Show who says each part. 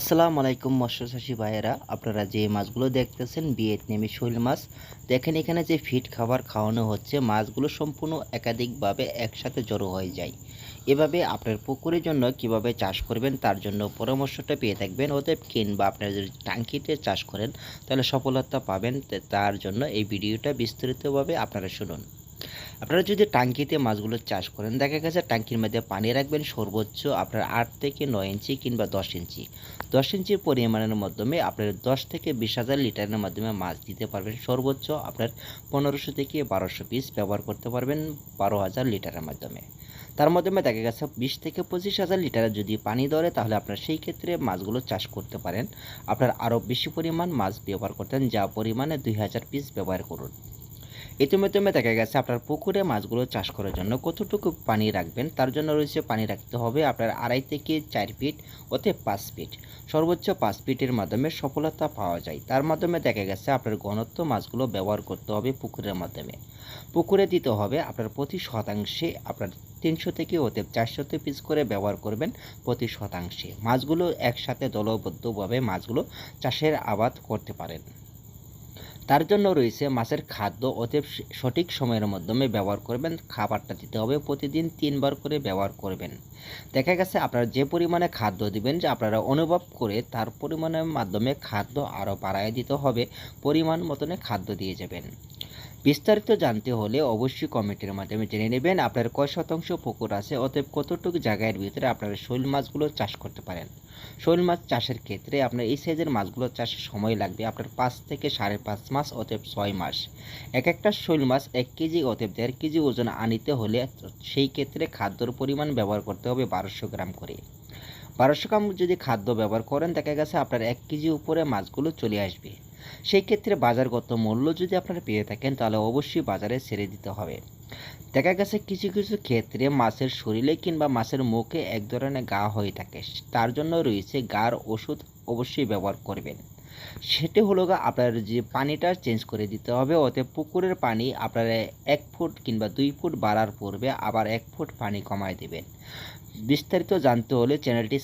Speaker 1: আসসালামু আলাইকুম মৎস্যচাষী ভাইয়েরা। আপনারা যে মাছগুলো দেখতেছেন, ভিয়েতনামি শৈল মাছ, দেখেন এখানে যে ফিট খাবার খাওয়ানো হচ্ছে, মাছগুলো সম্পূর্ণ একাধিকভাবে একসাথে জড়ো হয়ে যায়। এভাবে আপনার পুকুরের জন্য কীভাবে চাষ করবেন, তার জন্য পরামর্শটা পেয়ে থাকবেন। অতএব কিংবা আপনারা যদি টাঙ্কিতে চাষ করেন, তাহলে সফলতা পাবেন। তার জন্য এই ভিডিওটা বিস্তারিতভাবে আপনারা শুনুন। আপনারা যদি টাঙ্কিতে মাছগুলো চাষ করেন, দেখা গেছে টাঙ্কির মধ্যে পানি রাখবেন সর্বোচ্চ আপনার আট থেকে নয় ইঞ্চি কিংবা দশ ইঞ্চি। দশ ইঞ্চির পরিমাণের মাধ্যমে আপনার দশ থেকে বিশ হাজার লিটারের মাধ্যমে মাছ দিতে পারবেন। সর্বোচ্চ আপনার পনেরোশো থেকে বারোশো পিস ব্যবহার করতে পারবেন বারো হাজার লিটারের মাধ্যমে। তার মাধ্যমে দেখা গেছে বিশ থেকে পঁচিশ হাজার লিটারের যদি পানি ধরে, তাহলে আপনার সেই ক্ষেত্রে মাছগুলো চাষ করতে পারেন। আপনার আরও বেশি পরিমাণ মাছ ব্যবহার করতেন, যা পরিমাণে দুই হাজার পিস ব্যবহার করুন। ইতিমধ্যে দেখা গেছে আপনার পুকুরে মাছগুলো চাষ করার জন্য কতটুকু পানি রাখবেন? তার জন্য রয়েছে পানি রাখতে হবে আপনার আড়াই থেকে চার ফিট ওতে পাঁচ ফিট সর্বোচ্চ পাঁচ ফিটের মাধ্যমে সফলতা পাওয়া যায়। তার মাধ্যমে দেখা গেছে আপনার ঘনত্ব মাছগুলো ব্যবহার করতে হবে পুকুরের মাধ্যমে। পুকুরে দিতে হবে আপনার প্রতি শতাংশে আপনার তিনশো থেকে ওতে চারশো পিস করে ব্যবহার করবেন প্রতি শতাংশে। মাছগুলো একসাথে দলবদ্ধভাবে মাছগুলো চাষের আবাদ করতে পারেন। তার জন্য রয়েছে মাছের খাদ্য অতএব সঠিক সময়ের মাধ্যমে ব্যবহার করবেন। খাবারটা দিতে হবে প্রতিদিন তিনবার করে ব্যবহার করবেন। দেখা গেছে আপনারা যে পরিমাণে খাদ্য দিবেন যে আপনারা অনুভব করে তার পরিমাণের মাধ্যমে খাদ্য আরও বাড়ায় দিতে হবে। পরিমাণ মতনে খাদ্য দিয়ে যাবেন। বিস্তারিত জানতে হলে অবশ্যই কমেন্টের মাধ্যমে জেনে নেবেন আপনার কয় শতাংশ পুকুর আছে, অতএব কতটুকু জায়গার ভিতরে আপনারা শৈল মাছগুলো চাষ করতে পারেন? শৈল মাছ চাষের ক্ষেত্রে আপনার এই সাইজের মাছগুলো চাষের সময় লাগবে আপনার পাঁচ থেকে সাড়ে পাঁচ মাস, অতএব ছয় মাস। এক একটা শৈল মাছ এক কেজি, অতএব দেড় কেজি ওজন আনিতে হলে সেই ক্ষেত্রে খাদ্যর পরিমাণ ব্যবহার করতে হবে বারোশো গ্রাম করে। বারোশো গ্রাম যদি খাদ্য ব্যবহার করেন, দেখা গেছে আপনার এক কেজি উপরে মাছগুলো চলে আসবে। সেই ক্ষেত্রে বাজারগত মূল্য যদি আপনারা পেয়ে থাকেন, তাহলে অবশ্যই বাজারে ছেড়ে দিতে হবে। দেখা গেছে কিছু কিছু ক্ষেত্রে মাছের শরীরে কিংবা মাছের মুখে এক ধরনের গা হয়ে থাকে। তার জন্য রয়েছে গার ওষুধ অবশ্যই ব্যবহার করবেন। সেটি হলো আপনার যে পানিটা চেঞ্জ করে দিতে হবে ওতে পুকুরের পানি আপনারা এক ফুট কিংবা দুই ফুট বাড়ার পূর্বে আবার এক ফুট পানি কমায় দেবেন। বিস্তারিত জানতে হলে চ্যানেলটি